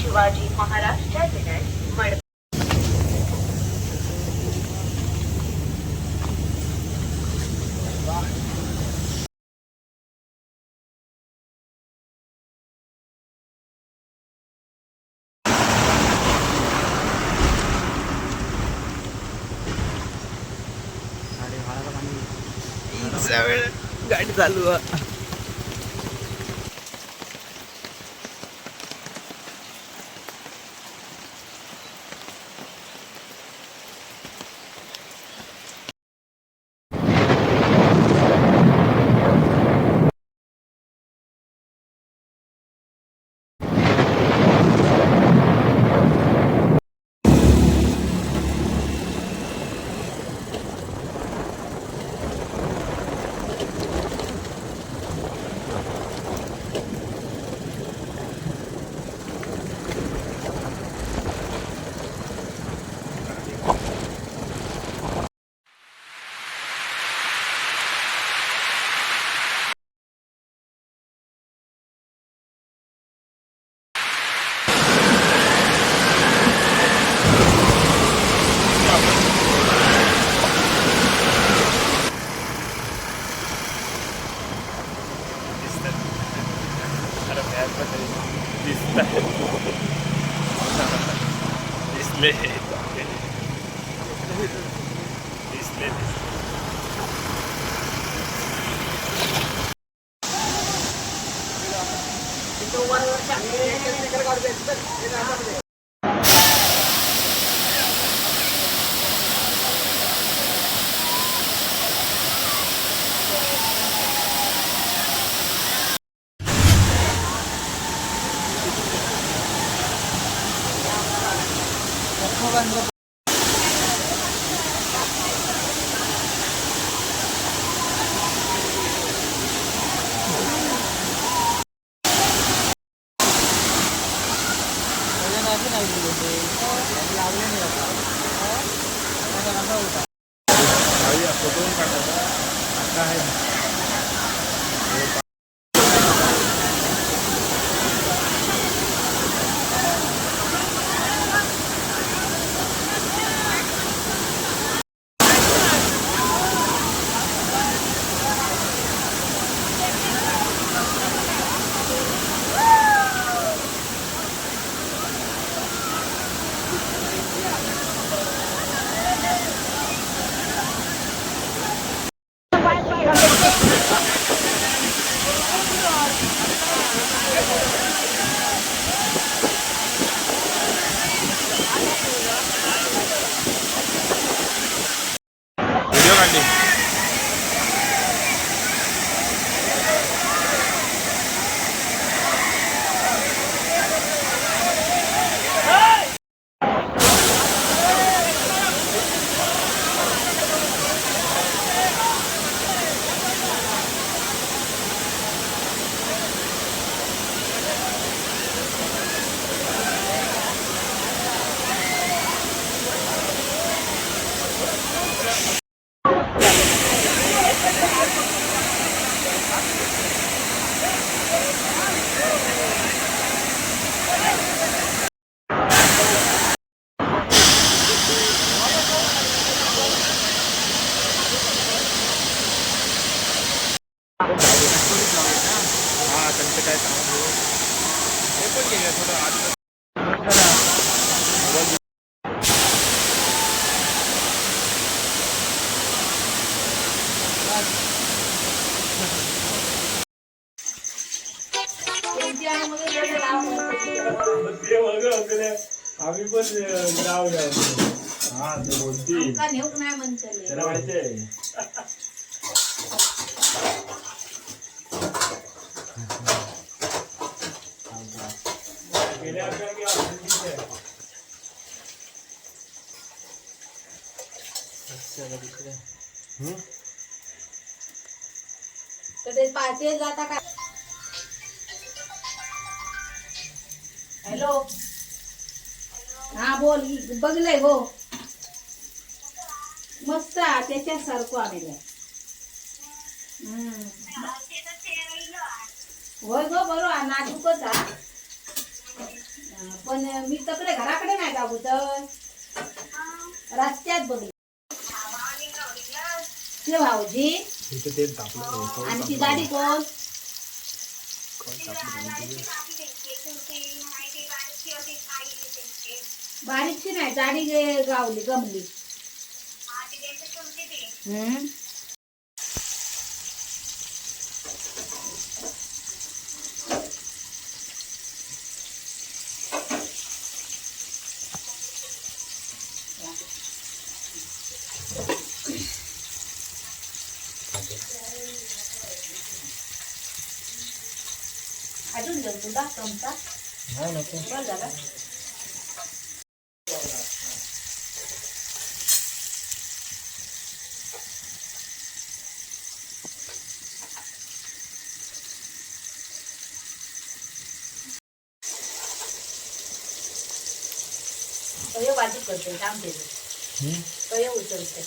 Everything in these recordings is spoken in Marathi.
शिवाजी महाराज टर्मिनस मड गाडी चालू आहे. Yeah. आम्ही पण नाव हा ते बोलती. का नेऊक नाही म्हणतले त्याला माहिती आहे. गेल्या वर्षी की ऑफिसची आहे. तर ते पाचशे जाता का? हॅलो? हा बोल. बघलंय हो. मस्त त्याच्यासारखं आलेलं. होय गो बरोबर. नाजूकच हा. पण मी तकडे घराकडे नाही जाऊ तर रस्त्यात बघ ते भाऊजी. आणि ती गाडी कोण? बारीकशी नाही गे- गावली गमली. हम्म. अजून देऊ तुला चमचा नाही नको बरं झालं. कयो बाजू करते काम ते कयो उचलते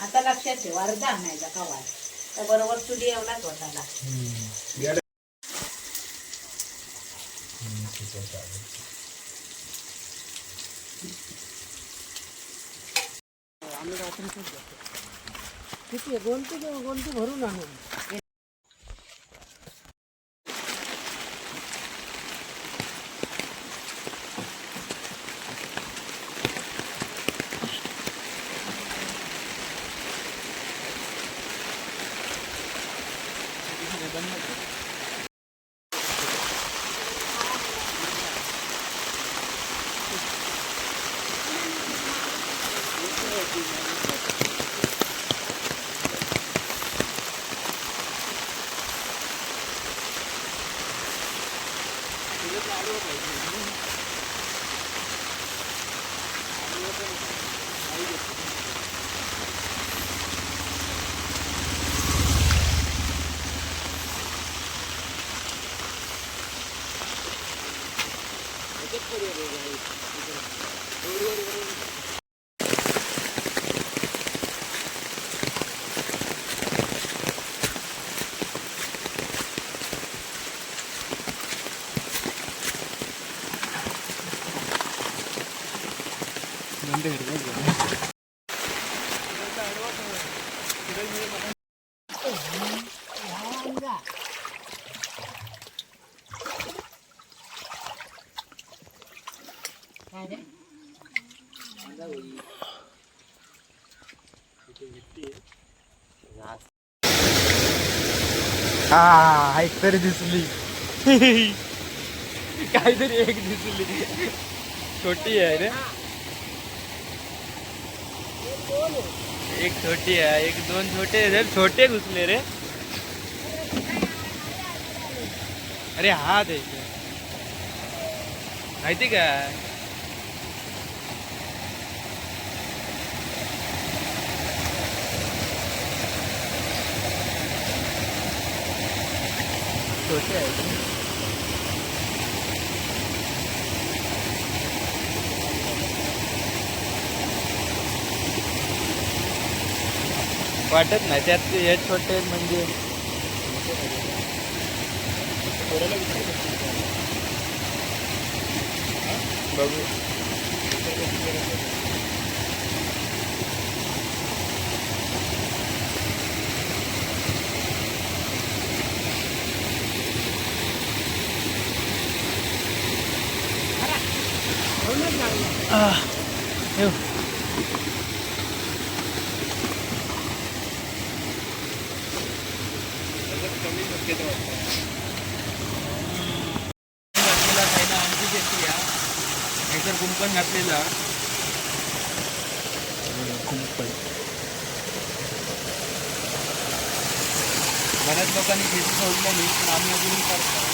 आता लक्षात ठेव अर्धा आणायचा कवाय तर बरोबर चुली एवढाच होताला. किती गोंटी गोंटी भरून आणू. हा एक तरी दिसली काहीतरी एक दिसली छोटी आहे रे। एक छोटी आहे एक दोन छोटे आहेत. छोटे घुसले रे। अरे हा द्यायचे माहिती का छोटे आहेत. वाटत नाही त्यात ते हे छोटे म्हणजे. बघू. Ah, ew. आमची या नाहीतर कुंपण घातलेला कुंपण बऱ्याच लोकांनी शेती सोडलेली पण आम्ही अजूनही करतो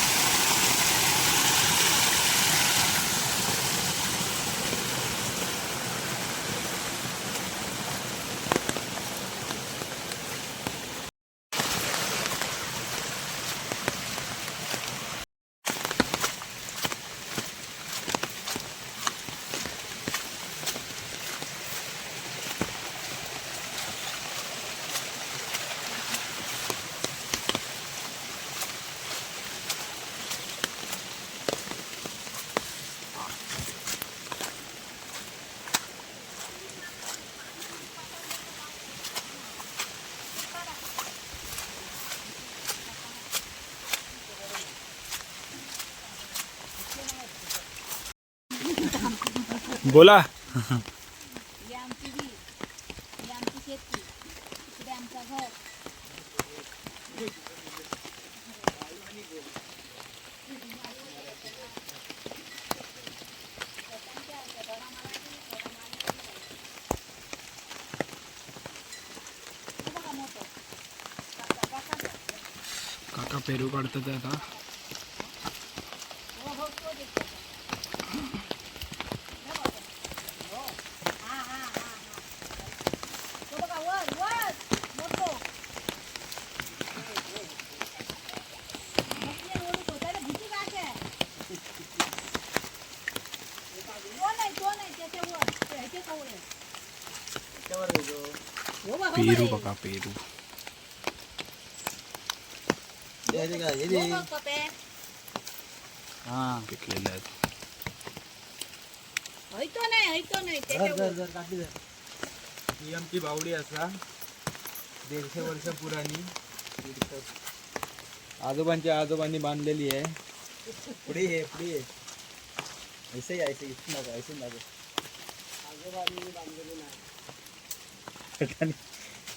बोला. ही आमची विहीर ही आमची शेती. इकडे आमचं घर. काका पेरू काढतात आता. पेरू हो. पिकलेले आहेत हयतो नाही हयतो नाही त्याच्यावर ही आमची बावडी असा दीडशे वर्ष पुराणी आजोबांच्या आजोबांनी बांधलेली आहे पुढे पुढे ऐसे ही, ऐसे इथून नका ऐसे नका बांधलेली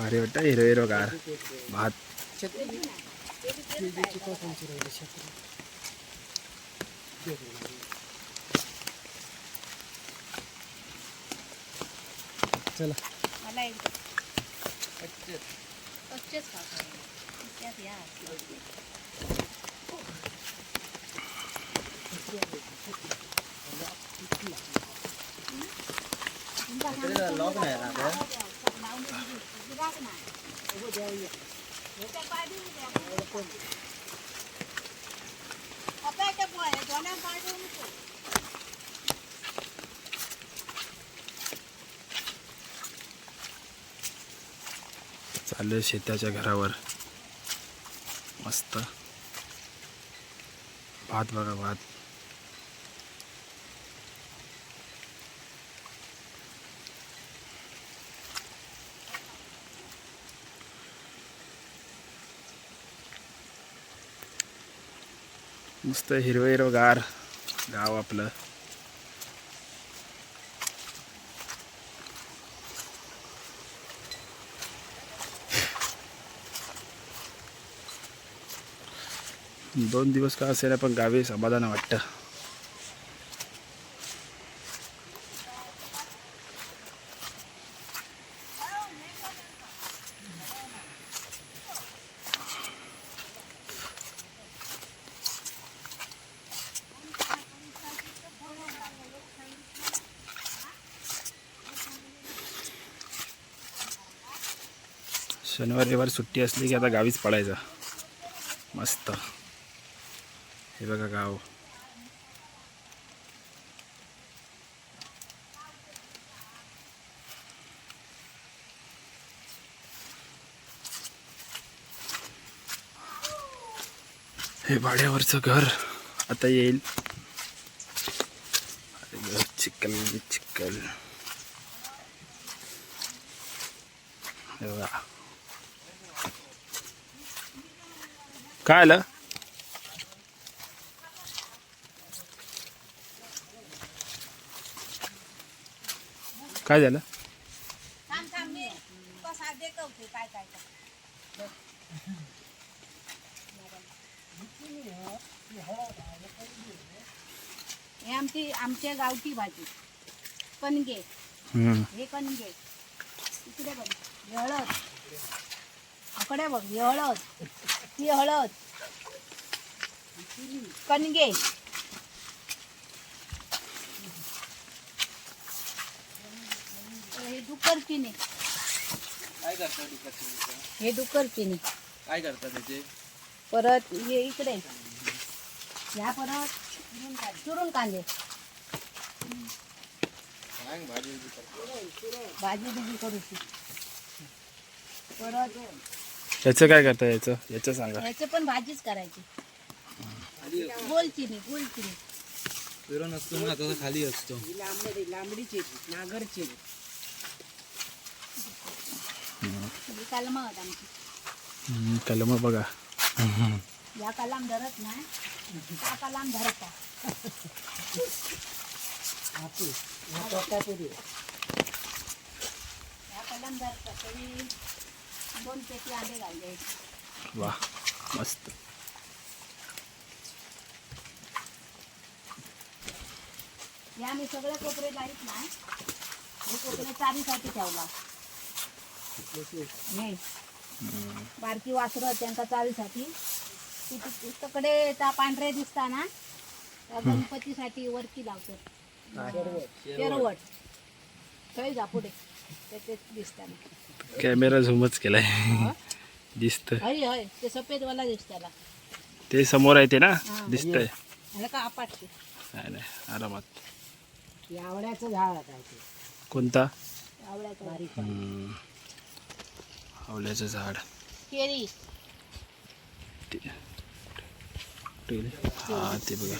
भारी वाटतं हिरो हिरो गार भात मला एक कच्चेच खातो त्यात या लॉक नाही ना गं? चाललं शेताच्या घरावर. मस्त. भात बघा भात. मस्त हिरवं हिरवं गार गाव आपलं. दोन दिवस का असेल पण गावी समाधान वाटतं. रविवार सुट्टी असली की आता गावीच पडायचं मस्त. हे बघा गाव. हे भाड्यावरचं घर. आता येईल. चिकल ग, चिखल चिखल हे बघा काय आलं काय झालं? देखवते काय काय काय. हे आमची आमच्या गावठी भाजी. कणगे. हे कणगे. इकडे बघ हळद आकडे बघ ही हळद ही हळद. कणगे. हे डुकर चिनी काय करतात डुकरचिनीचं? हे डुकर चिनी काय करतात त्याचे? परत हे इकडे. ह्या परत चुरून कांदे. भाजी बिजी करूची परत याचं काय करता याचं? याचं सांगा. याचे पण भाजीच करायची. गोल चिनी गोल चिनी पेरो नसतो ना तसा खाली असतो. लांबडी लांबडीची नागरची ही कलमा होत आमची. हम्म, कलम बघा. या कलाम धरत नाही हा कलाम धरत. या कलाम धरत तरी दोन पेटी आले घालले. वा मस्त. या मी सगळे कोपरे लाईत नाही. हे कोपरे चारीसाठी ठेवला. नाही बारकी वासरं त्यांका चारीसाठी. ती तिकडे त्या पांढरे दिसता ना त्या गणपतीसाठी वरती लावतो. पेरवट थंय जा पुढे. त्याचे दिसताना. कॅमेरा झूमच केलाय. दिसत हय हय. ते सफेद वाला दिसताला ते समोर आहे ते ना? हा. दिसतंय. का आपाटते? नाही. आरामात. आवळ्याचं झाड कोणता? आवळ्याचं बारीक हम्म. आवल्याचं झाड. केळी ते कुठे गेले? हा ते बघा.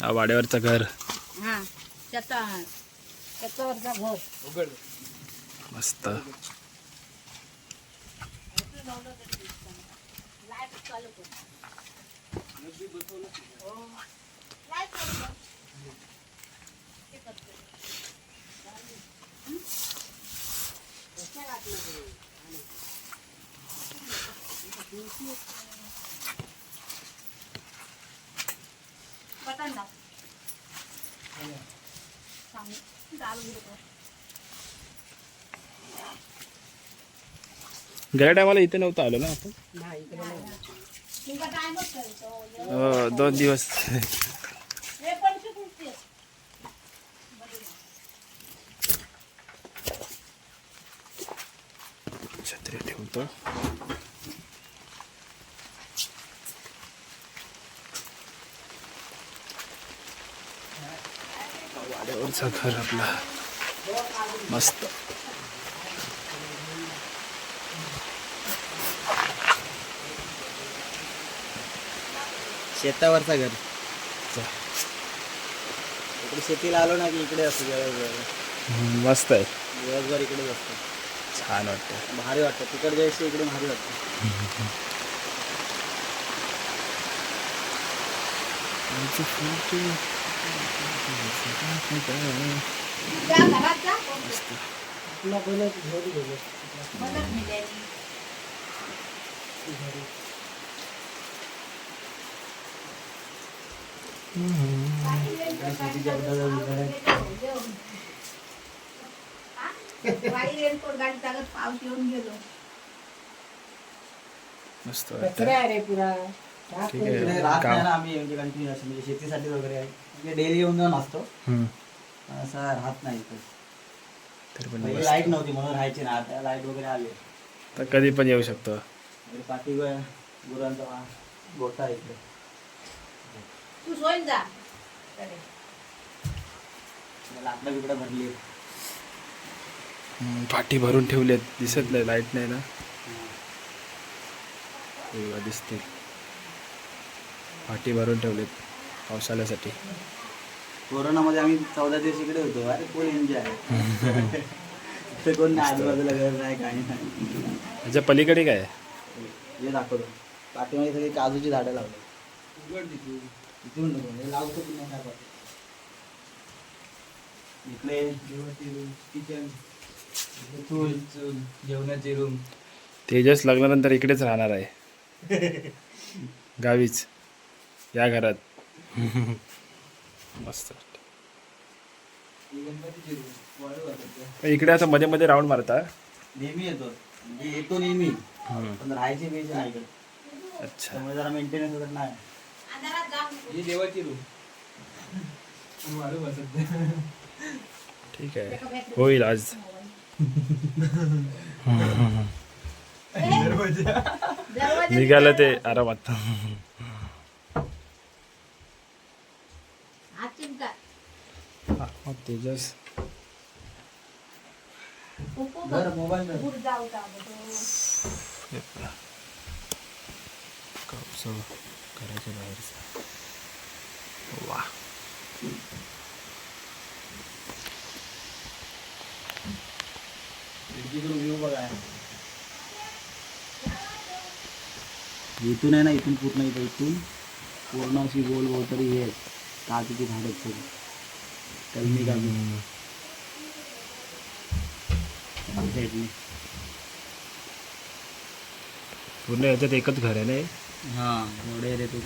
हा वाड्यावरचं घर. हा त्याचा त्याच्यावरचा घर. मस्त. लाइट चालू कर. गेल्या टायमाला इथे नव्हतं आलो ना आपण हो, दोन दिवस. हे पण शिकून छत्री ठेवतो. वाड्यावरचं घर आपला. मस्त. शेतावरचा घर. इकडे शेतीला आलो ना की इकडे असतो मस्त आहे. दिवसभर इकडेच असतो छान वाटतं भारी वाटतं. तिकडे जायचं इकडे भारी वाटतं. तुला पहिलं घरी गेलो. मदत मिळाली बाई रेनकोट गाडी चालत पाऊस येऊन गेलो मस्त वाटतं रे पुरा. ठीक इकडे आहे राहत नाही काम ना आम्ही म्हणजे कंटिन्यू असं म्हणजे शेतीसाठी वगैरे आहे. म्हणजे डेली येऊन जाऊन असतो. हम्म. पण असं राहत नाही इकडे तरी पण पहिले मस्त. लाइट नव्हती म्हणून राहायची ना. आता लाइट वगैरे आली. तर कधी पण येऊ शकतो. इकडे पाठी गुरांचा वा- गोठा आहे इकडे. तू सोय जा. लाकडं बिकडं भरली पाठी भरून ठेवलेत. दिसत नाही लाइट नाही ना. हे बघा, दिसते. पाठी भरून ठेवलेत पावसाळ्यासाठी. कोरोनामध्ये आम्ही चौदा दिवस इकडे होतो. अरे फुल एन्जॉय आहे इथे कोण नाही आजूबाजूला घर नाही काही नाही. त्याच्या पलीकडे काय आहे? हे दाखवतो. पाठीमध्ये सगळी काजूची झाडं लावली. नको हे लावतो की नाही काय. इकडे. किचन चूल जेवणाची रूम तेजस लग्नानंतर इकडेच राहणार आहे. गावीच. या घरात. मस्त. रूम इकडे असं मध्ये मध्ये राऊंड मारता. नेहमी येतो. म्हणजे येतो नेहमी. पण राहायची नाही इकडे. अच्छा. त्यामुळे जरा मेंटेनन्स वगैरे नाही. अंधारात जाऊ ही देवाची रूम वाळू बसत ठीक आहे. होईल आज. दरवाजा. निघालं ते आरामात तेजस. धर मोबाईल धर. गुडजा होता अगं करायचं बाहेरचं. वा. इथून आहे ना इथून पूर्ण येतं इथून पूर्ण अशी गोल भोवतरी हे काजूची झाडं आहेत सगळी. कलमी काजू पूर्ण याच्यात एकच घर आहे ना हे? एवढे तो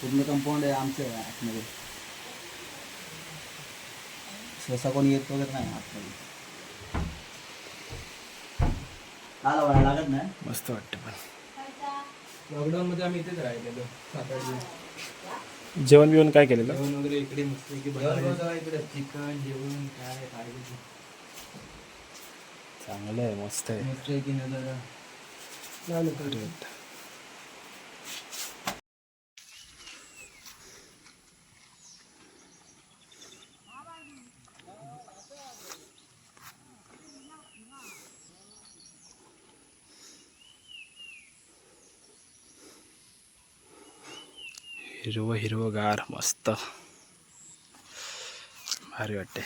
पूर्ण कंपाऊंड आहे आमचं आहे आतमध्ये. सहसा कोणी येत वगैरे नाही आतमध्ये. काला वळा लागत नाही? मस्त वाटतं पण. लॉकडाऊन मध्ये आम्ही इथेच राहिलेलो सात आठ दिवस. जेवण बिवण काय केलेलं? जेवण वगैरे इकडे मस्त इकडे. चिकन जेवण काय पाहिजे ते. चांगलं आहे मस्त आहे. मस्त आहे की नजारा हिरवं हिरवंगार मस्त. भारी वाटते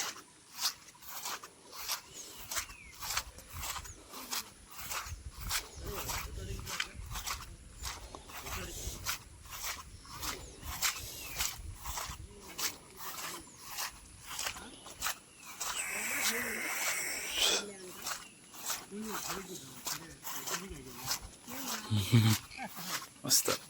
मस्त.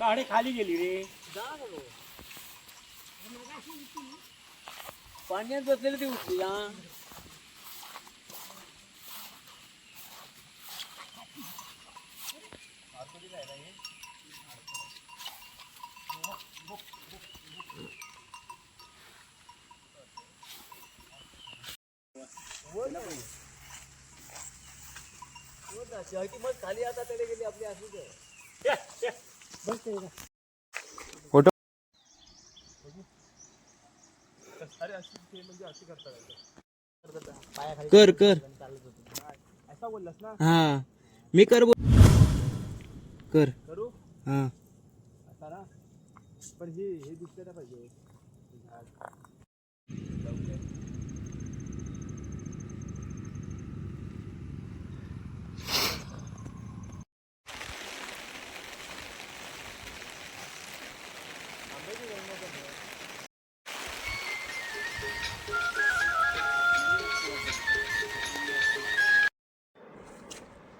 गाडी खाली गेली रे. पाण्यात बसलेली ती उठली हा. खाली आता त्याला गेली आपली असली फोटो कर कर. हा. मी कर बोल. कर. करू हा. आता ना पण हे हे दिसलं पाहिजे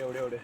एवढे एवढे.